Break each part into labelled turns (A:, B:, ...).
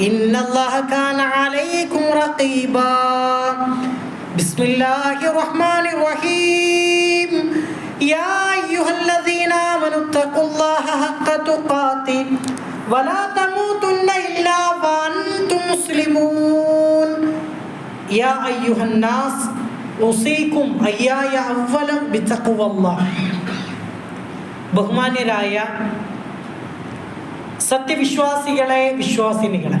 A: إن الله كان عليكم رقيبا بسم الله الرحمن الرحيم يا أيها الذين آمنوا اتقوا الله حق تقاته ولا تموتن إلا وأنتم مسلمون يا أيها الناس أوصيكم أياي أولا بتقوى الله ബഹുമാന്യരായ സത്യവിശ്വാസികളെ വിശ്വാസിനികളെ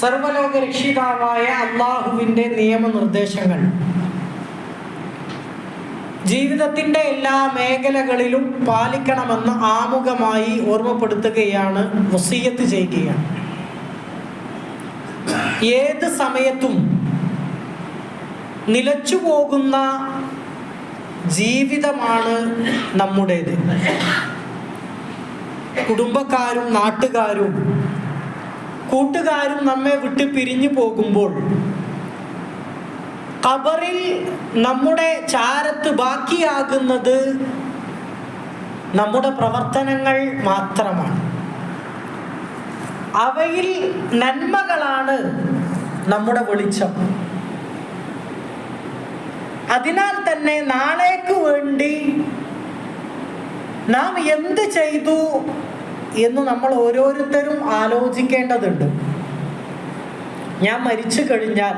A: സർവലോക രക്ഷിതാവായ അള്ളാഹുവിന്റെ നിയമനിർദ്ദേശങ്ങൾ. ജീവിതത്തിന്റെ എല്ലാ മേഖലകളിലും പാലിക്കണമെന്ന് ആമുഖമായി ഓർമ്മപ്പെടുത്തുകയാണ് വസീയത്ത് ചെയ്യുകയാണ്. ഏത് സമയത്തും നിലച്ചു പോകുന്ന ജീവിതമാണ് നമ്മുടേത്. കുടുംബക്കാരും നാട്ടുകാരും കൂട്ടുകാരും നമ്മെ വിട്ട് പിരിഞ്ഞു പോകുമ്പോൾ ഖബറിൽ നമ്മുടെ ചാരത്ത് ബാക്കിയാകുന്നത് നമ്മുടെ പ്രവർത്തനങ്ങൾ മാത്രമാണ്. അവയിൽ നന്മകളാണ് നമ്മുടെ വെളിച്ചം. അതിനാൽ തന്നെ നാളേക്ക് വേണ്ടി നാം എന്ത് ചെയ്തു? എന്ന് നമ്മൾ ഓരോരുത്തരും ആലോചിക്കേണ്ടതുണ്ട്. ഞാൻ മരിച്ചു കഴിഞ്ഞാൽ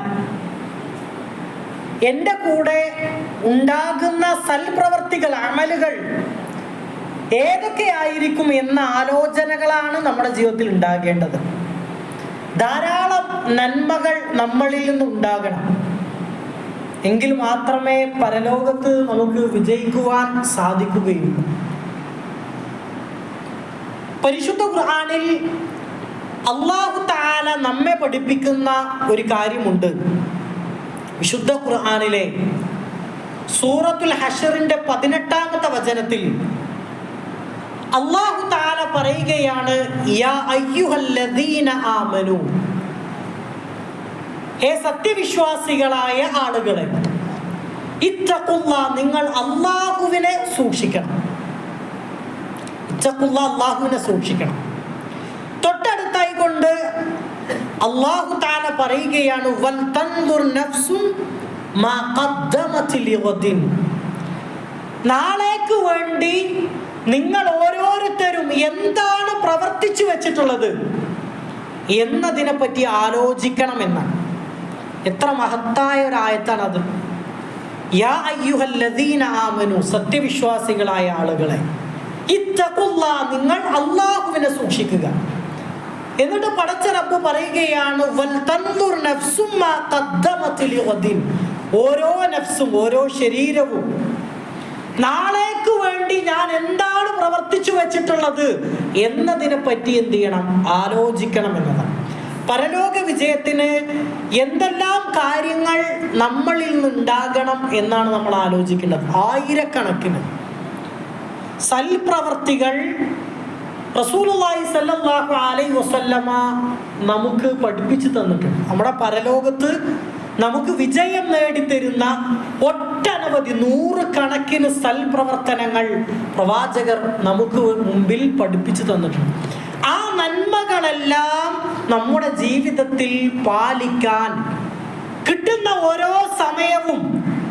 A: എന്റെ കൂടെ ഉണ്ടാകുന്ന സൽപ്രവർത്തികൾ അമലുകൾ ഏതൊക്കെയായിരിക്കും എന്ന ആലോചനകളാണ് നമ്മുടെ ജീവിതത്തിൽ ഉണ്ടാകേണ്ടത്. ധാരാളം നന്മകൾ നമ്മളിൽ നിന്ന് ഉണ്ടാകണം. എങ്കിൽ മാത്രമേ പരലോകത്ത് നമുക്ക് വിജയിക്കുവാൻ സാധിക്കുകയുള്ളൂ. പരിശുദ്ധ ഖുർആാനിൽ അള്ളാഹു താല നമ്മെ പഠിപ്പിക്കുന്ന ഒരു കാര്യമുണ്ട്. വിശുദ്ധ ഖുർആാനിലെ സൂറത്തുൽ ഹഷറിന്റെ പതിനെട്ടാമത്തെ വചനത്തിൽ അള്ളാഹു താല പറയുകയാണ് സത്യവിശ്വാസികളായ ആളുകളെ ഇത്തക്കുള്ള നിങ്ങൾ അള്ളാഹുവിനെ സൂക്ഷിക്കണം. ഇത്തക്കുള്ള അള്ളാഹുവിനെ സൂക്ഷിക്കണം. തൊട്ടടുത്തായി കൊണ്ട് അള്ളാഹു താല പറയുകയാണ് വൽ തൻദുർ നഫ്സും മാ ഖദ്ദമത് ലിഗദിൻ. നാളേക്ക് വേണ്ടി നിങ്ങൾ ഓരോരുത്തരും എന്താണ് പ്രവർത്തിച്ചു വെച്ചിട്ടുള്ളത് എന്നതിനെ പറ്റി ആലോചിക്കണമെന്നാണ്. എത്ര മഹത്തായ ഒരു ആയത്താണ് അത് യാ അയ്യുഹല്ലദീന ആമനു സത്യവിശ്വാസികളായ ആളുകളെ നിങ്ങൾ അള്ളാഹുവിനെ സൂക്ഷിക്കുക. എന്നിട്ട് പടച്ച റബ്ബ് പറയുകയാണ് "വൽ തൻദുർ നഫ്സും മാ ഖദ്ദമത് ഓരോ നഫ്സും ഓരോ ശരീരവും. നാളേക്ക് വേണ്ടി ഞാൻ എന്താണ് പ്രവർത്തിച്ചു വെച്ചിട്ടുള്ളത് എന്നതിനെ പറ്റി എന്ത് ചെയ്യണം? ആലോചിക്കണം എന്നതാണ്. പരലോക വിജയത്തിന് എന്തെല്ലാം കാര്യങ്ങൾ നമ്മളിൽ നിന്നുണ്ടാകണം എന്നാണ് നമ്മൾ ആലോചിക്കേണ്ടത്. ആയിരക്കണക്കിന്. സൽപ്രവർത്തികൾ വസല്ലമ നമുക്ക് പഠിപ്പിച്ചു തന്നിട്ടുണ്ട്. നമ്മുടെ പരലോകത്ത് നമുക്ക് വിജയം നേടിത്തരുന്ന ഒട്ടനവധി നൂറുകണക്കിന് സൽപ്രവർത്തനങ്ങൾ പ്രവാചകർ നമുക്ക് മുമ്പിൽ പഠിപ്പിച്ചു തന്നിട്ടുണ്ട്. ആ നന്മകളെല്ലാം നമ്മുടെ ജീവിതത്തിൽ പാലിക്കാൻ കിട്ടുന്ന ഓരോ സമയവും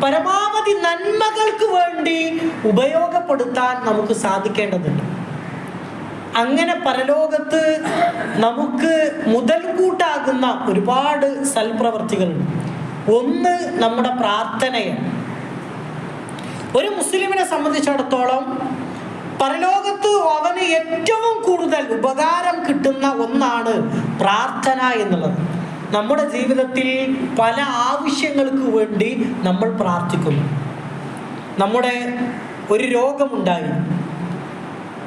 A: പരമാവധി നന്മകൾക്ക് വേണ്ടി ഉപയോഗപ്പെടുത്താൻ നമുക്ക് സാധിക്കേണ്ടതുണ്ട്. അങ്ങനെ പരലോകത്ത് നമുക്ക് മുതൽക്കൂട്ടാകുന്ന ഒരുപാട് സൽപ്രവർത്തികളുണ്ട്. ഒന്ന് നമ്മുടെ പ്രാർത്ഥനയാണ്. ഒരു മുസ്ലിമിനെ സംബന്ധിച്ചിടത്തോളം പരലോകത്ത് അവന് ഏറ്റവും കൂടുതൽ ഉപകാരം കിട്ടുന്ന ഒന്നാണ് പ്രാർത്ഥന എന്നുള്ളത്. നമ്മുടെ ജീവിതത്തിൽ പല ആവശ്യങ്ങൾക്ക് വേണ്ടി നമ്മൾ പ്രാർത്ഥിക്കുന്നു. നമ്മുടെ ഒരു രോഗമുണ്ടായി.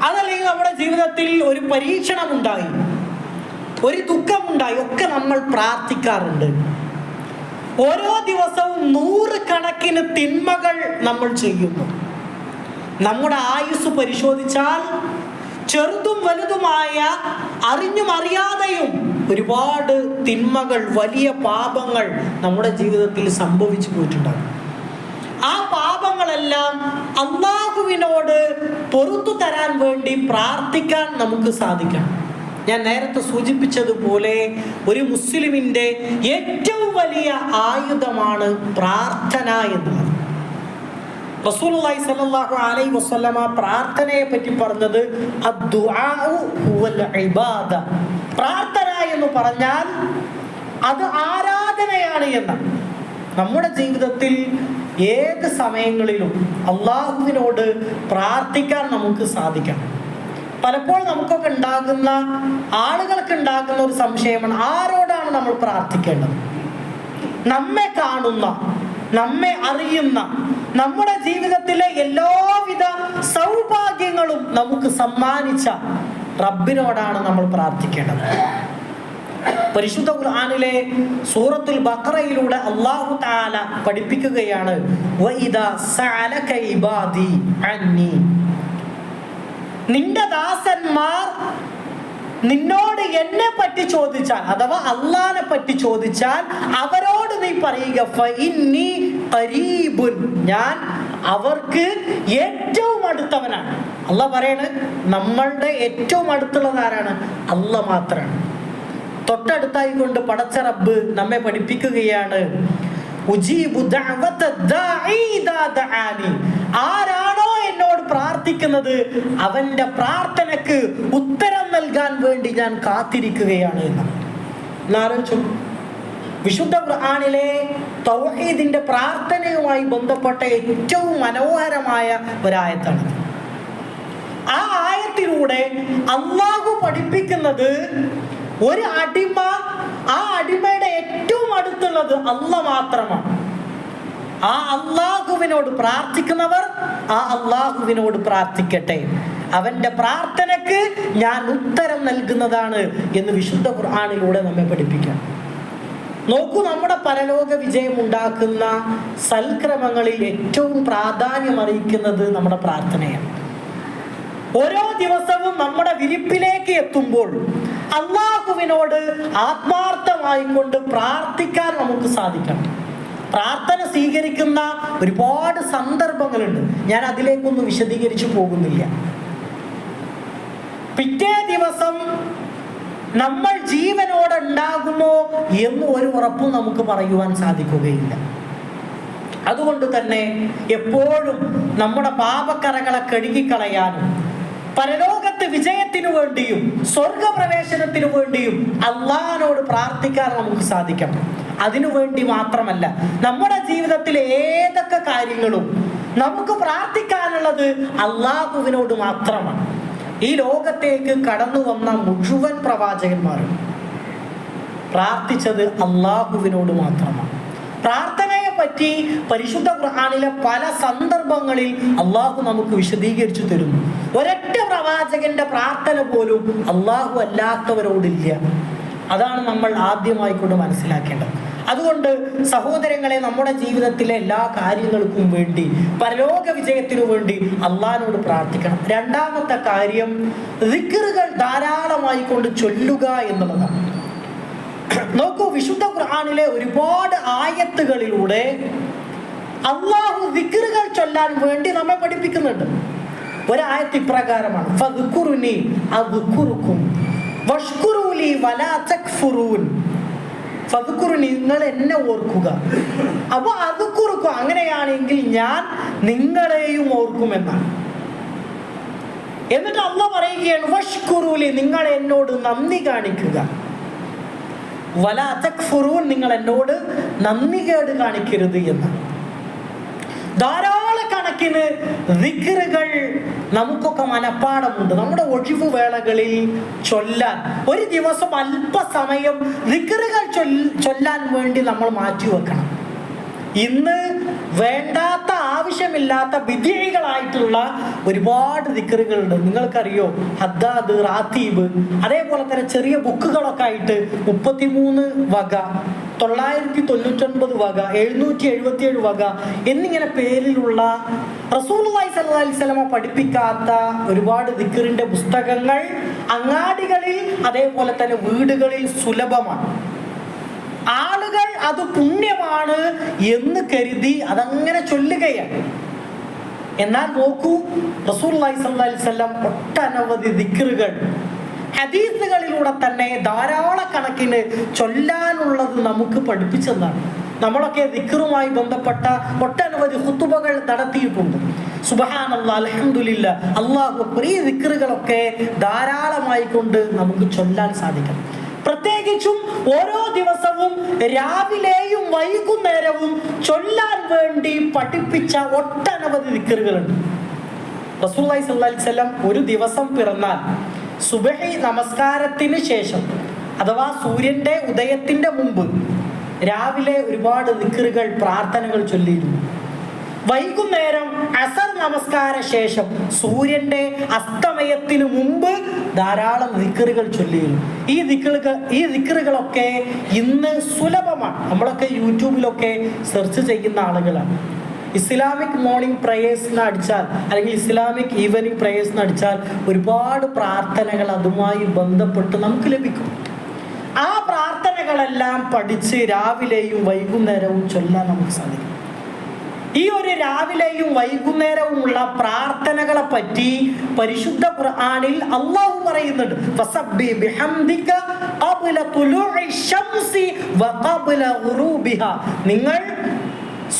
A: അതല്ലെങ്കിൽ നമ്മുടെ ജീവിതത്തിൽ ഒരു പരീക്ഷണമുണ്ടായി. ഒരു ദുഃഖമുണ്ടായി. ഒക്കെ നമ്മൾ പ്രാർത്ഥിക്കാറുണ്ട്. ഓരോ ദിവസവും നൂറുകണക്കിന് തിന്മകൾ നമ്മൾ ചെയ്യുന്നു. നമ്മുടെ ആയുസ് പരിശോധിച്ചാൽ ചെറുതും വലുതുമായ അറിഞ്ഞും അറിയാതെയും ഒരുപാട് തിന്മകൾ വലിയ പാപങ്ങൾ നമ്മുടെ ജീവിതത്തിൽ സംഭവിച്ചു പോയിട്ടുണ്ടാകും. ആ പാപങ്ങളെല്ലാം അള്ളാഹുവിനോട് പൊറത്തു തരാൻ വേണ്ടി പ്രാർത്ഥിക്കാൻ നമുക്ക് സാധിക്കണം. ഞാൻ നേരത്തെ സൂചിപ്പിച്ചതുപോലെ ഒരു മുസ്ലിമിന്റെ ഏറ്റവും വലിയ ആയുധമാണ് പ്രാർത്ഥന എന്നുള്ളത് സ്വല്ലല്ലാഹു അലൈഹി വസല്ലമ പ്രാർത്ഥനയെ പറ്റി പറഞ്ഞത് പ്രാർത്ഥന എന്ന് പറഞ്ഞാൽ അത് ആരാധനയാണ് എന്ന്. നമ്മുടെ ജീവിതത്തിൽ ഏത് സമയങ്ങളിലും അള്ളാഹുവിനോട് പ്രാർത്ഥിക്കാൻ നമുക്ക് സാധിക്കണം. പലപ്പോഴും നമുക്കൊക്കെ ഉണ്ടാകുന്ന ആളുകൾക്ക് ഉണ്ടാകുന്ന ഒരു സംശയമാണ് ആരോടാണ് നമ്മൾ പ്രാർത്ഥിക്കേണ്ടത്? നമ്മെ കാണുന്ന നമ്മെ അറിയുന്ന നമ്മുടെ ജീവിതത്തിലെ സൗഭാഗ്യങ്ങളും നമുക്ക് സമ്മാനിച്ച റബ്ബിനോടാണ് നമ്മൾ പ്രാർത്ഥിക്കേണ്ടത്. പരിശുദ്ധ ഖുർആാനിലെ സൂറത്തുൽ ബക്കറയിലൂടെ അള്ളാഹു താല പഠിപ്പിക്കുകയാണ് നിന്റെ ദാസന്മാർ നിന്നോട് എന്നെ പറ്റി ചോദിച്ചാൽ അഥവാ അള്ളാനെ പറ്റി ചോദിച്ചാൽ അവരോട് നീ പറയുക ഞാൻ അവർക്ക് ഏറ്റവും അടുത്തവനാണ്. അല്ല പറയണ് നമ്മളുടെ ഏറ്റവും അടുത്തുള്ളത് ആരാണ്? അല്ല മാത്രമാണ് തൊട്ടടുത്തായി കൊണ്ട് പടച്ച റബ്ബ് നമ്മെ പഠിപ്പിക്കുകയാണ്. ആരാണോ എന്നോട് പ്രാർത്ഥിക്കുന്നത് അവന്റെ പ്രാർത്ഥനക്ക് ഉത്തരം നൽകാൻ വേണ്ടി ഞാൻ കാത്തിരിക്കുകയാണ് എന്ന്. ആലോചിച്ചു. വിശുദ്ധ ഖുർആനിലെ തൗഹീദിന്റെ പ്രാർത്ഥനയുമായി ബന്ധപ്പെട്ട ഏറ്റവും മനോഹരമായ ഒരായത്താണ് ആയത്തിലൂടെ അള്ളാഹു പഠിപ്പിക്കുന്നത് ഒരു അടിമ ആ അടിമയുടെ ഏറ്റവും അടുത്തുള്ളത് അല്ല മാത്രമാണ്. ആ അള്ളാഹുവിനോട് പ്രാർത്ഥിക്കുന്നവർ ആ അള്ളാഹുവിനോട് പ്രാർത്ഥിക്കട്ടെ. അവന്റെ പ്രാർത്ഥനക്ക് ഞാൻ ഉത്തരം നൽകുന്നതാണ് എന്ന് വിശുദ്ധ ഖുർആാനിലൂടെ നമ്മെ പഠിപ്പിക്കാം. നോക്കൂ നമ്മുടെ പരലോക വിജയം ഉണ്ടാക്കുന്ന സൽക്രമങ്ങളിൽ ഏറ്റവും പ്രാധാന്യം അറിയിക്കുന്നത് നമ്മുടെ പ്രാർത്ഥനയാണ്. ഓരോ ദിവസവും നമ്മുടെ വിരിപ്പിലേക്ക് എത്തുമ്പോൾ അള്ളാഹുവിനോട് ആത്മാർത്ഥമായി കൊണ്ട് പ്രാർത്ഥിക്കാൻ നമുക്ക് സാധിക്കണം. പ്രാർത്ഥന സ്വീകരിക്കുന്ന ഒരുപാട് സന്ദർഭങ്ങളുണ്ട്. ഞാൻ അതിലേക്കൊന്നും വിശദീകരിച്ചു പോകുന്നില്ല. പിറ്റേ ദിവസം നമ്മൾ ജീവനോടെ ഉണ്ടാകുമോ എന്ന് ഒരു ഉറപ്പും നമുക്ക് പറയുവാൻ സാധിക്കുകയില്ല. അതുകൊണ്ട് തന്നെ എപ്പോഴും നമ്മുടെ പാപക്കറകളെ കഴുകിക്കളയാനും പരലോകത്ത് വിജയത്തിനു വേണ്ടിയും സ്വർഗപ്രവേശനത്തിനു വേണ്ടിയും അള്ളഹാനോട് പ്രാർത്ഥിക്കാൻ നമുക്ക് സാധിക്കണം അതിനുവേണ്ടി മാത്രമല്ല നമ്മുടെ ജീവിതത്തിലെ ഏതൊക്കെ കാര്യങ്ങളും നമുക്ക് പ്രാർത്ഥിക്കാനുള്ളത് അള്ളാഹുവിനോട് മാത്രമാണ്. ഈ ലോകത്തേക്ക് കടന്നു വന്ന മുഴുവൻ പ്രവാചകന്മാരും പ്രാർത്ഥിച്ചത് അള്ളാഹുവിനോട് മാത്രമാണ്. പ്രാർത്ഥനയെ പറ്റി പരിശുദ്ധ ഖുർആനിലെ പല സന്ദർഭങ്ങളിൽ അള്ളാഹു നമുക്ക് വിശദീകരിച്ചു തരുന്നു. ഒരൊറ്റ പ്രവാചകന്റെ പ്രാർത്ഥന പോലും അള്ളാഹു അല്ലാത്തവരോടില്ല. അതാണ് നമ്മൾ ആദ്യമായി കൊണ്ട് മനസ്സിലാക്കേണ്ടത്. അതുകൊണ്ട് സഹോദരങ്ങളെ നമ്മുടെ ജീവിതത്തിലെ എല്ലാ കാര്യങ്ങൾക്കും വേണ്ടി പരലോക വിജയത്തിനു വേണ്ടി അള്ളഹാനോട് പ്രാർത്ഥിക്കണം. രണ്ടാമത്തെ കാര്യം റിക്കറുകൾ ധാരാളമായി കൊണ്ട് ചൊല്ലുക എന്നുള്ളതാണ്. നോക്കൂ വിശുദ്ധ ഖുർആാനിലെ ഒരുപാട് ആയത്തുകളിലൂടെ അള്ളാഹു വിക്രുകൾ ചൊല്ലാൻ വേണ്ടി നമ്മെ പഠിപ്പിക്കുന്നുണ്ട്. ഒരായത്ത് ഇപ്രകാരമാണ്. നിങ്ങൾ എന്നെ ഓർക്കുക. അപ്പൊ അത് കുറുക്കും അങ്ങനെയാണെങ്കിൽ ഞാൻ നിങ്ങളെയും ഓർക്കുമെന്നാണ്. എന്നിട്ട് അമ്മ പറയുകയാണ് വഷ്കുറൂലി നിങ്ങൾ എന്നോട് നന്ദി കാണിക്കുക. വല തക്ഫുറൂൻ നിങ്ങൾ എന്നോട് നന്ദി കേട് കാണിക്കരുത് എന്ന്. ധാരാളക്കണക്കിന് ദിക്റുകൾ നമുക്കൊക്കെ മനപ്പാടമുണ്ട്. നമ്മുടെ ഒഴിവ് വേളകളിൽ ചൊല്ലാൻ ഒരു ദിവസം അല്പസമയം ദിക്റുകൾ ചൊല്ലാൻ വേണ്ടി നമ്മൾ മാറ്റി വെക്കണം ഇന്ന് വേണ്ടാത്ത ആവശ്യമില്ലാത്ത വിധേയികളായിട്ടുള്ള ഒരുപാട് ദിക്കറുകളുണ്ട്. നിങ്ങൾക്കറിയോ? ഹദ്ദാദ് റാത്തീബ് അതേപോലെ തന്നെ ചെറിയ ബുക്കുകളൊക്കെ ആയിട്ട് മുപ്പത്തിമൂന്ന് വക തൊള്ളായിരത്തി തൊണ്ണൂറ്റൊൻപത് വക എഴുന്നൂറ്റി എഴുപത്തിയേഴ് വക എന്നിങ്ങനെ പേരിലുള്ള സ്വല്ലല്ലാഹി അലൈഹി വസല്ലമ പഠിപ്പിക്കാത്ത ഒരുപാട് ദിക്കറിന്റെ പുസ്തകങ്ങൾ അങ്ങാടികളിൽ അതേപോലെ തന്നെ വീടുകളിൽ സുലഭമാണ്. ആളുകൾ അത് പുണ്യമാണ് എന്ന് കരുതി അതങ്ങനെ ചൊല്ലുകയാണ്. എന്നാൽ നോക്കൂ അലൈഹി വസല്ലം ഒട്ടനവധി ദിക്റുകൾ ഹദീസുകളിലൂടെ തന്നെ ധാരാള കണക്കിന് ചൊല്ലാനുള്ളത് നമുക്ക് പഠിപ്പിച്ചെന്നാണ്. നമ്മളൊക്കെ ദിക്റുമായി ബന്ധപ്പെട്ട ഒട്ടനവധി കുത്തുബകൾ നടത്തിയിട്ടുണ്ട്. സുബഹാനല്ല അലഹമുല്ല അള്ളാഹു പ്രീ ഈ ദിക്റുകളൊക്കെ ധാരാളമായി കൊണ്ട് നമുക്ക് ചൊല്ലാൻ സാധിക്കണം. പ്രത്യേകിച്ചും ഓരോ ദിവസവും രാവിലെയും വൈകുന്നേരവും ചൊല്ലാൻ വേണ്ടി പഠിപ്പിച്ച ഒട്ടനവധി ദിക്കറുകളുണ്ട്. റസൂല്ലി സല്ലാസ്ലം ഒരു ദിവസം പിറന്നാൽ സുബഹി നമസ്കാരത്തിന് ശേഷം അഥവാ സൂര്യന്റെ ഉദയത്തിന്റെ മുമ്പ് രാവിലെ ഒരുപാട് ദിക്കറുകൾ പ്രാർത്ഥനകൾ ചൊല്ലിയിരുന്നു. വൈകുന്നേരം അസർ നമസ്കാര ശേഷം സൂര്യന്റെ അസ്തമയത്തിന് മുമ്പ് ധാരാളം ദിക്കറുകൾ ചൊല്ലിയിരുന്നു. ഈ ദിക്കറുകൾ ഈ ദിക്കറുകളൊക്കെ ഇന്ന് സുലഭമാണ്. നമ്മളൊക്കെ യൂട്യൂബിലൊക്കെ സെർച്ച് ചെയ്യുന്ന ആളുകളാണ്. ഇസ്ലാമിക് മോർണിംഗ് പ്രയേഴ്സ് എന്ന് അടിച്ചാൽ അല്ലെങ്കിൽ ഇസ്ലാമിക് ഈവനിങ് പ്രയേഴ്സ് എന്ന് അടിച്ചാൽ ഒരുപാട് പ്രാർത്ഥനകൾ അതുമായി ബന്ധപ്പെട്ട് നമുക്ക് ലഭിക്കും. ആ പ്രാർത്ഥനകളെല്ലാം പഠിച്ച് രാവിലെയും വൈകുന്നേരവും ചൊല്ലാൻ നമുക്ക് സാധിക്കും. ഈ ഒരു രാവിലെയും വൈകുന്നേരവുമുള്ള പ്രാർത്ഥനകളെ പറ്റി പരിശുദ്ധ ഖുർആനിൽ അള്ളാഹു പറയുന്നുണ്ട്. നിങ്ങൾ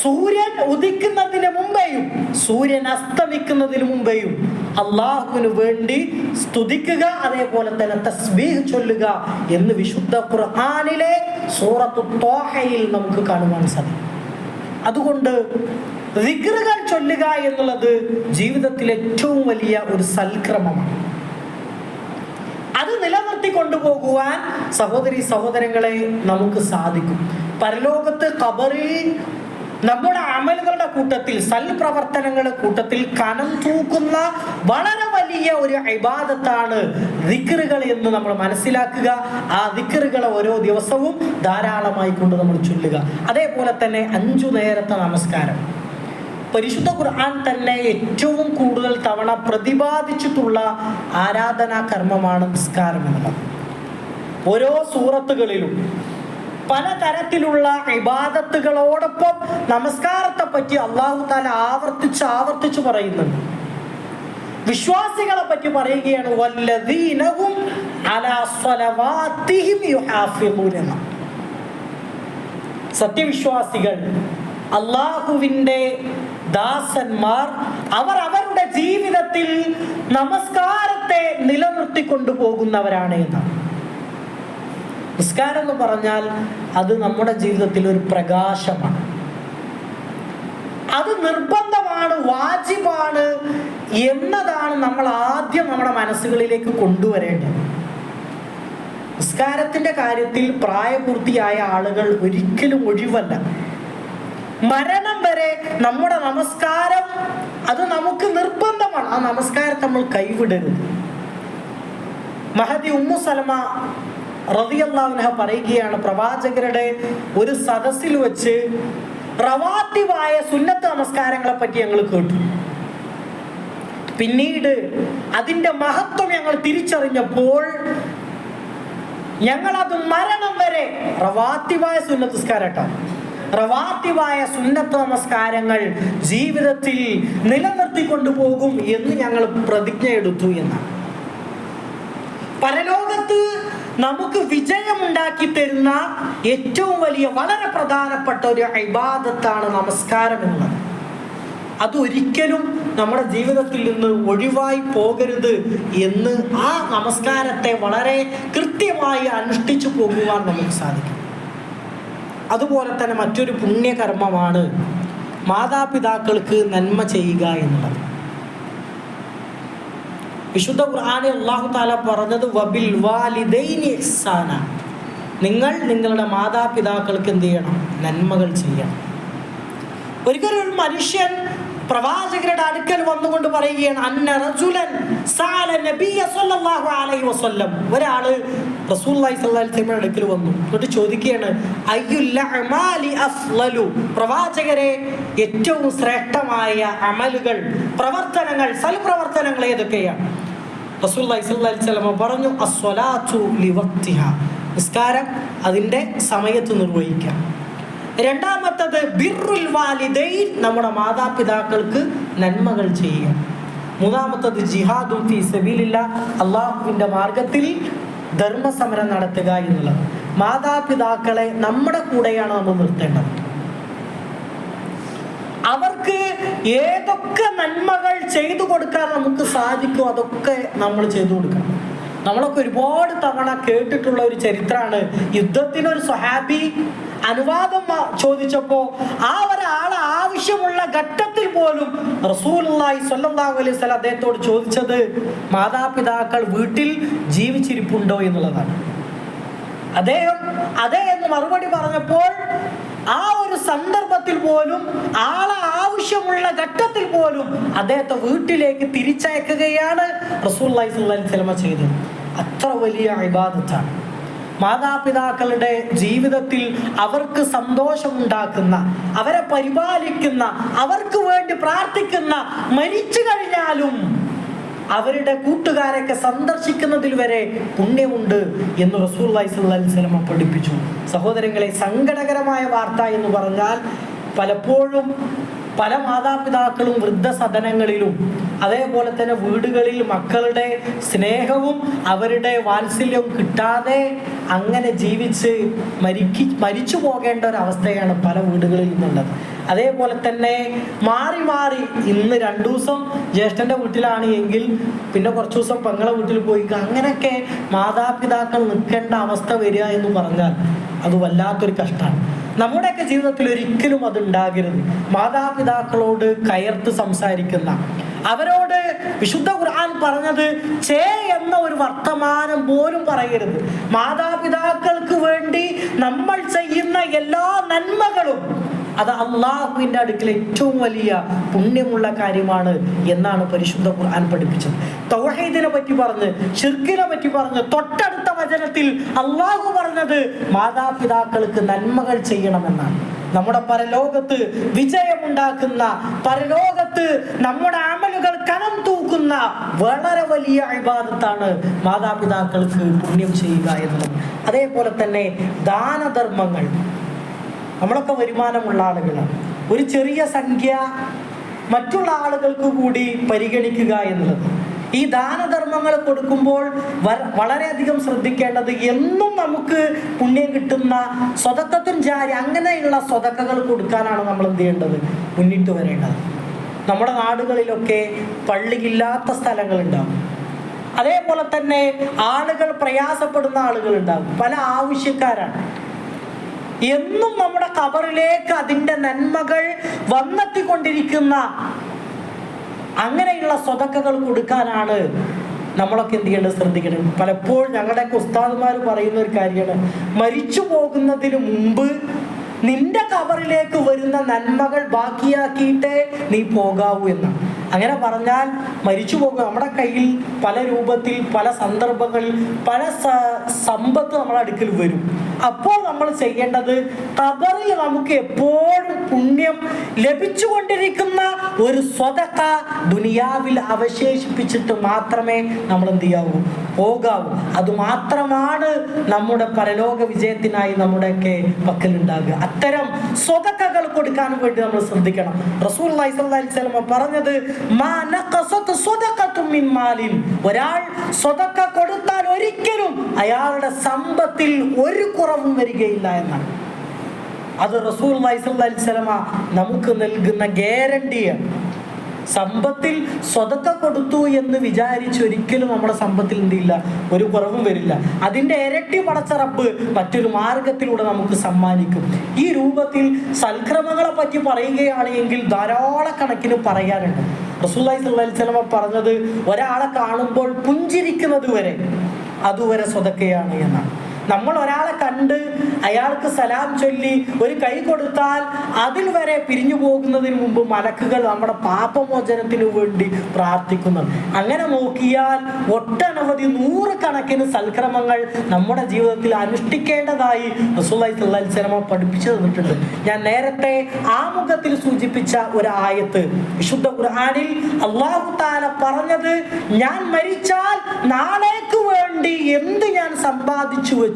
A: സൂര്യൻ ഉദിക്കുന്നതിന് മുമ്പേയും സൂര്യൻ അസ്തമിക്കുന്നതിന് മുമ്പേയും അള്ളാഹുവിന് വേണ്ടി സ്തുതിക്കുക അതേപോലെ തന്നെ തസ്ബീഹ് ചൊല്ലുക എന്ന് വിശുദ്ധ ഖുർആനിലെ സൂറത്തു തോഹയിൽ നമുക്ക് കാണുവാൻ സാധിക്കും. അതുകൊണ്ട് റിഗ്റുകൾ ചൊല്ലുക എന്നുള്ളത് ജീവിതത്തിൽ ഏറ്റവും വലിയ ഒരു സൽക്രമമാണ്. അത് നിലനിർത്തി കൊണ്ടുപോകുവാൻ സഹോദരി സഹോദരങ്ങളെ നമുക്ക് സാധിക്കും. പരലോകത്ത് ഖബറിൽ നമ്മുടെ അമലുകളുടെ കൂട്ടത്തിൽ സൽപ്രവർത്തനങ്ങളുടെ കൂട്ടത്തിൽ കനം തൂക്കുന്ന വളരെ വലിയ ഒരു ഇബാദത്താണ് ദിക്കറുകൾ എന്ന് നമ്മൾ മനസ്സിലാക്കുക. ആ ദിക്കറുകളെ ഓരോ ദിവസവും ധാരാളമായി കൊണ്ട് നമ്മൾ ചൊല്ലുക. അതേപോലെ തന്നെ അഞ്ചു നേരത്തെ നമസ്കാരം. പരിശുദ്ധ ഖുർആൻ തന്നെ ഏറ്റവും കൂടുതൽ തവണ പ്രതിപാദിച്ചിട്ടുള്ള ആരാധനാ കർമ്മമാണ് നിസ്കാരം എന്നുള്ളത് ഓരോ സൂറത്തുകളിലും പലതരത്തിലുള്ള ഇബാദത്തുകളോടൊപ്പം നമസ്കാരത്തെ പറ്റി അള്ളാഹു താല ആവർത്തിച്ച് ആവർത്തിച്ച് പറയുന്നുണ്ട്. വിശ്വാസികളെ പറ്റി പറയുകയാണ് വല്ലതീനവും സത്യവിശ്വാസികൾ അള്ളാഹുവിന്റെ ദാസന്മാർ അവർ അവരുടെ ജീവിതത്തിൽ നമസ്കാരത്തെ നിലനിർത്തിക്കൊണ്ടു പോകുന്നവരാണ് എന്നാണ്. നിസ്കാരം എന്ന് പറഞ്ഞാൽ അത് നമ്മുടെ ജീവിതത്തിൽ ഒരു പ്രകാശമാണ്. അത് നിർബന്ധമാണ് വാജിബാണ് എന്നതാണ് നമ്മൾ ആദ്യം നമ്മുടെ മനസ്സുകളിലേക്ക് കൊണ്ടുവരേണ്ടത്. നിസ്കാരത്തിന്റെ കാര്യത്തിൽ പ്രായപൂർത്തിയായ ആളുകൾ ഒരിക്കലും ഒഴിവല്ല. മരണം വരെ നമ്മുടെ നമസ്കാരം അത് നമുക്ക് നിർബന്ധമാണ്. ആ നമസ്കാരത്തെ നമ്മൾ കൈവിടരുത്. മഹതി ഉമ്മു സലമ റതിയല്ലാവിനഹ പറയുകയാണ് പ്രവാചകരുടെ ഒരു സദസ്സിൽ വെച്ച് റവാത്തിവായ സുന്നത്ത് നമസ്കാരങ്ങളെ പറ്റി ഞങ്ങൾ കേട്ടു. പിന്നീട് അതിന്റെ മഹത്വം ഞങ്ങൾ തിരിച്ചറിഞ്ഞപ്പോൾ ഞങ്ങൾ അത് മരണം വരെ റവാത്തിവായ സുന്നത്ത് നമസ്കാരം കേട്ടോ റവാത്തിവായ സുന്നത്ത് നമസ്കാരങ്ങൾ ജീവിതത്തിൽ നിലനിർത്തിക്കൊണ്ടു പോകും എന്ന് ഞങ്ങൾ പ്രതിജ്ഞ എടുത്തു എന്നാണ്. പരലോകത്ത് നമുക്ക് വിജയമുണ്ടാക്കി തരുന്ന ഏറ്റവും വലിയ വളരെ പ്രധാനപ്പെട്ട ഒരു അഭിബാധത്താണ് നമസ്കാരം എന്നത് അതൊരിക്കലും നമ്മുടെ ജീവിതത്തിൽ നിന്ന് ഒഴിവായി പോകരുത് എന്ന് ആ നമസ്കാരത്തെ വളരെ കൃത്യമായി അനുഷ്ഠിച്ചു പോകുവാൻ നമുക്ക് സാധിക്കും. അതുപോലെ തന്നെ മറ്റൊരു പുണ്യകർമ്മമാണ് മാതാപിതാക്കൾക്ക് നന്മ ചെയ്യുക എന്നുള്ളത്. വിശുദ്ധ ഖുർആാനെ അള്ളാഹു താല പറഞ്ഞത് വബിൽ വാലിദൈനി ഇഹ്സാന. നിങ്ങൾ നിങ്ങളുടെ മാതാപിതാക്കൾക്ക് എന്ത് ചെയ്യണം? നന്മകൾ ചെയ്യണം. ഒരിക്കലും ഒരു മനുഷ്യൻ പ്രവാചകരുടെ അടുക്കൽ വന്നുകൊണ്ട് പറയുകയാണ് അന്ന റജുലൻ സാല നബിയ സല്ലല്ലാഹു അലൈഹി വസല്ലം. ഒരാൾ റസൂലുള്ളാഹി സ്വല്ലല്ലാഹു അടുക്കൽ വന്നു. എന്നിട്ട് ചോദിക്കുകയാണ് അയ്യുൽ അമാലി പ്രവാചകരെ ഏറ്റവും ശ്രേഷ്ഠമായ അമലുകൾ പ്രവർത്തനങ്ങൾ സൽപ്രവർത്തനങ്ങൾ ഏതൊക്കെയാണ്? പറഞ്ഞു നിസ്കാരം അതിന്റെ സമയത്ത് നിർവഹിക്കാം. രണ്ടാമത്തത് ബിറുൽ വാലിദൈൻ നമ്മുടെ മാതാപിതാക്കൾക്ക് നന്മകൾ ചെയ്യുക. മൂന്നാമത്തത് ജിഹാദും ഫീ സബീലില്ല അള്ളാഹുവിന്റെ മാർഗത്തിൽ ധർമ്മസമരം നടത്തുക എന്നുള്ളത്. മാതാപിതാക്കളെ നമ്മുടെ കൂടെയാണ് നമ്മൾ നിർത്തേണ്ടത്. അവർക്ക് ഏതൊക്കെ നന്മകൾ ചെയ്തു കൊടുക്കാൻ നമുക്ക് സാധിക്കും അതൊക്കെ നമ്മൾ ചെയ്തു കൊടുക്കണം. നമ്മളൊക്കെ ഒരുപാട് തവണ കേട്ടിട്ടുള്ള ഒരു ചരിത്രമാണ്. യുദ്ധത്തിനൊരു സ്വഹാബി അനുവാദം ചോദിച്ചപ്പോൾ ചോദിച്ചപ്പോ ആ ഒരാളെ ആവശ്യമുള്ള ഘട്ടത്തിൽ പോലും റസൂലുള്ളാഹി സ്വല്ലല്ലാഹു അലൈഹി അദ്ദേഹത്തോട് ചോദിച്ചത് മാതാപിതാക്കൾ വീട്ടിൽ ജീവിച്ചിരിപ്പുണ്ടോ? എന്നുള്ളതാണ്. അദ്ദേഹം അതെ എന്ന് മറുപടി പറഞ്ഞപ്പോൾ ആ ഒരു സന്ദർഭത്തിൽ പോലും ആളെ ആവശ്യമുള്ള ഘട്ടത്തിൽ പോലും അദ്ദേഹത്തെ വീട്ടിലേക്ക് തിരിച്ചയക്കുകയാണ് റസൂല്ലി ചെയ്തത്. അത്ര വലിയ അഭിബാധത്താണ് മാതാപിതാക്കളുടെ ജീവിതത്തിൽ അവർക്ക് സന്തോഷം ഉണ്ടാക്കുന്ന അവരെ പരിപാലിക്കുന്ന അവർക്ക് വേണ്ടി പ്രാർത്ഥിക്കുന്ന മരിച്ചു കഴിഞ്ഞാലും അവരുടെ കൂട്ടുകാരൊക്കെ സന്ദർശിക്കുന്നതിൽ വരെ പുണ്യമുണ്ട് എന്ന് റസൂൽ സ്വല്ലി സ്വലമ പഠിപ്പിച്ചു. സഹോദരങ്ങളെ സങ്കടകരമായ വാർത്ത എന്ന് പറഞ്ഞാൽ പലപ്പോഴും പല മാതാപിതാക്കളും വൃദ്ധസദനങ്ങളിലും അതേപോലെ തന്നെ വീടുകളിൽ മക്കളുടെ സ്നേഹവും അവരുടെ വാത്സല്യവും കിട്ടാതെ അങ്ങനെ ജീവിച്ച് മരിക്കി മരിച്ചു പോകേണ്ട ഒരു അവസ്ഥയാണ് പല വീടുകളിൽ നിന്നുള്ളത്. അതേപോലെ തന്നെ മാറി മാറി ഇന്ന് രണ്ടു ദിവസം ജ്യേഷ്ഠന്റെ വീട്ടിലാണ് എങ്കിൽ പിന്നെ കുറച്ചു ദിവസം പെങ്ങളെ വീട്ടിൽ പോയി അങ്ങനെയൊക്കെ മാതാപിതാക്കൾ നിൽക്കേണ്ട അവസ്ഥ വരിക എന്ന് പറഞ്ഞാൽ അത് വല്ലാത്തൊരു കഷ്ടമാണ്. നമ്മുടെയൊക്കെ ജീവിതത്തിൽ ഒരിക്കലും അത് ഉണ്ടാകരുത്. മാതാപിതാക്കളോട് കയർത്ത് സംസാരിക്കുന്ന അവരോട് വിശുദ്ധ ഖുർആൻ പറഞ്ഞത് ചേ എന്ന ഒരു വർത്തമാനം പോലും പറയരുത്. മാതാപിതാക്കൾക്ക് വേണ്ടി നമ്മൾ ചെയ്യുന്ന എല്ലാ നന്മകളും അത് അള്ളാഹുവിന്റെ അടുക്കൽ ഏറ്റവും വലിയ പുണ്യമുള്ള കാര്യമാണ് എന്നാണ് പരിശുദ്ധ ഖുർആൻ പഠിപ്പിച്ചത്. തൗഹീദിനെ പറ്റി പറഞ്ഞ് ഷിർക്കിനെ പറ്റി പറഞ്ഞ് തൊട്ടടുത്ത വചനത്തിൽ അള്ളാഹു പറഞ്ഞത് മാതാപിതാക്കൾക്ക് നന്മകൾ ചെയ്യണമെന്നാണ്. നമ്മുടെ പരലോകത്ത് വിജയമുണ്ടാക്കുന്ന പരലോകത്ത് നമ്മുടെ അമലുകൾ കനം തൂക്കുന്ന വളരെ വലിയ അഭിബാധത്താണ് മാതാപിതാക്കൾക്ക് പുണ്യം ചെയ്യുക എന്നുള്ളത്. അതേപോലെ തന്നെ ദാനധർമ്മങ്ങൾ. നമ്മളൊക്കെ വരുമാനമുള്ള ആളുകളാണ്. ഒരു ചെറിയ സംഖ്യ മറ്റുള്ള ആളുകൾക്ക് കൂടി പരിഗണിക്കുക എന്നുള്ളത്. ഈ ദാനധർമ്മങ്ങൾ കൊടുക്കുമ്പോൾ വളരെയധികം ശ്രദ്ധിക്കേണ്ടത് എന്നും നമുക്ക് പുണ്യം കിട്ടുന്ന സ്വതക്കത്തും ജാരി അങ്ങനെയുള്ള സ്വതക്കകൾ കൊടുക്കാനാണ് നമ്മൾ എന്ത് ചെയ്യേണ്ടത്? മുന്നിട്ട് വരേണ്ടത്. നമ്മുടെ നാടുകളിലൊക്കെ പള്ളിയില്ലാത്ത സ്ഥലങ്ങളുണ്ടാവും അതേപോലെ തന്നെ ആളുകൾ പ്രയാസപ്പെടുന്ന ആളുകൾ ആളുകളുണ്ടാവും പല ആവശ്യക്കാരാണ്. എന്നും നമ്മുടെ കബറിലേക്ക് അതിന്റെ നന്മകൾ വന്നെത്തിക്കൊണ്ടിരിക്കുന്ന അങ്ങനെയുള്ള സ്വതക്കകൾ കൊടുക്കാനാണ് നമ്മളൊക്കെ എന്ത് ചെയ്യേണ്ടത് ശ്രദ്ധിക്കണം. പലപ്പോഴും ഞങ്ങളുടെ ഉസ്താദുമാർ പറയുന്ന ഒരു കാര്യമാണ്. മരിച്ചു പോകുന്നതിന് മുമ്പ് നിന്റെ കവറിലേക്ക് വരുന്ന നന്മകൾ ബാക്കിയാക്കിയിട്ടേ നീ പോകാവൂ എന്നാണ് അങ്ങനെ പറഞ്ഞാൽ മരിച്ചു പോകും. നമ്മുടെ കയ്യിൽ പല രൂപത്തിൽ പല സന്ദർഭങ്ങളിൽ പല സമ്പത്ത് നമ്മുടെ അടുക്കൽ വരും. അപ്പോൾ നമ്മൾ ചെയ്യേണ്ടത് കബറിൽ നമുക്ക് എപ്പോഴും പുണ്യം ലഭിച്ചുകൊണ്ടിരിക്കുന്ന ഒരു സ്വതക്ക ദുനിയാവിൽ അവശേഷിപ്പിച്ചിട്ട് മാത്രമേ നമ്മൾ എന്ത് ചെയ്യാവൂ? പോകാവൂ. അത് മാത്രമാണ് നമ്മുടെ പരലോക വിജയത്തിനായി നമ്മുടെയൊക്കെ പക്കലുണ്ടാകുക. അത്തരം സ്വതക്കകൾ കൊടുക്കാൻ വേണ്ടി നമ്മൾ ശ്രദ്ധിക്കണം. റസൂൽ പറഞ്ഞത്. ഒരാൾ സ്വതക്ക കൊടുത്താൽ ഒരിക്കലും അയാളുടെ സമ്പത്തിൽ ഒരു കുറവും വരികയില്ല എന്നാണ്. അത് റസൂൽ സ്വല്ലല്ലാഹി നമുക്ക് നൽകുന്ന ഗ്യാരണ്ടിയാണ് സമ്പത്തിൽ സ്വതക്ക കൊടുത്തു എന്ന് വിചാരിച്ച് ഒരിക്കലും നമ്മുടെ സമ്പത്തിൽ എന്തില്ല ഒരു കുറവും വരില്ല. അതിന്റെ ഇരട്ടി പടച്ചറപ്പ് മറ്റൊരു മാർഗത്തിലൂടെ നമുക്ക് സമ്മാനിക്കും. ഈ രൂപത്തിൽ സൽക്രമങ്ങളെ പറ്റി പറയുകയാണ് എങ്കിൽ ധാരാളക്കണക്കിന് പറയാനുണ്ട്. റസൂല്ലായി സ്വല്ലല്ലാഹി പറഞ്ഞത് ഒരാളെ കാണുമ്പോൾ പുഞ്ചിരിക്കുന്നത് വരെ അതുവരെ സ്വതക്കയാണ് എന്നാണ്. നമ്മൾ ഒരാളെ കണ്ട് അയാൾക്ക് സലാം ചൊല്ലി ഒരു കൈ കൊടുത്താൽ അതിൽ വരെ പിരിഞ്ഞു പോകുന്നതിന് മുമ്പ് മലക്കുകൾ നമ്മുടെ പാപമോചനത്തിന് വേണ്ടി പ്രാർത്ഥിക്കുന്നു. അങ്ങനെ നോക്കിയാൽ ഒട്ടനവധി നൂറുകണക്കിന് സൽക്രമങ്ങൾ നമ്മുടെ ജീവിതത്തിൽ അനുഷ്ഠിക്കേണ്ടതായി റസൂലി പഠിപ്പിച്ചു തന്നിട്ടുണ്ട്. ഞാൻ നേരത്തെ ആമുഖത്തിൽ സൂചിപ്പിച്ച ഒരു ആയത്ത് വിശുദ്ധ ഖുർആനിൽ അള്ളാഹു താല പറഞ്ഞത് ഞാൻ മരിച്ചാൽ നാളേക്ക് വേണ്ടി എന്ത് ഞാൻ സമ്പാദിച്ചു വെച്ചു?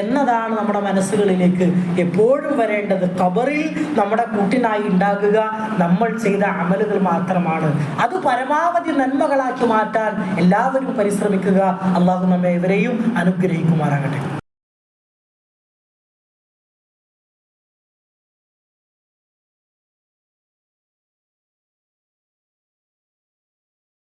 A: എന്നതാണ് നമ്മുടെ മനസ്സുകളിലേക്ക് എപ്പോഴും വരേണ്ടത്? കബറിൽ നമ്മുടെ കൂട്ടിനായി ഉണ്ടാകുക നമ്മൾ ചെയ്ത അമലുകൾ മാത്രമാണ്. അത് പരമാവധി നന്മകളാക്കി മാറ്റാൻ എല്ലാവരും പരിശ്രമിക്കുക. അള്ളാഹു നമ്മെ ഇവരെയും അനുഗ്രഹിക്കുമാറാകട്ടെ.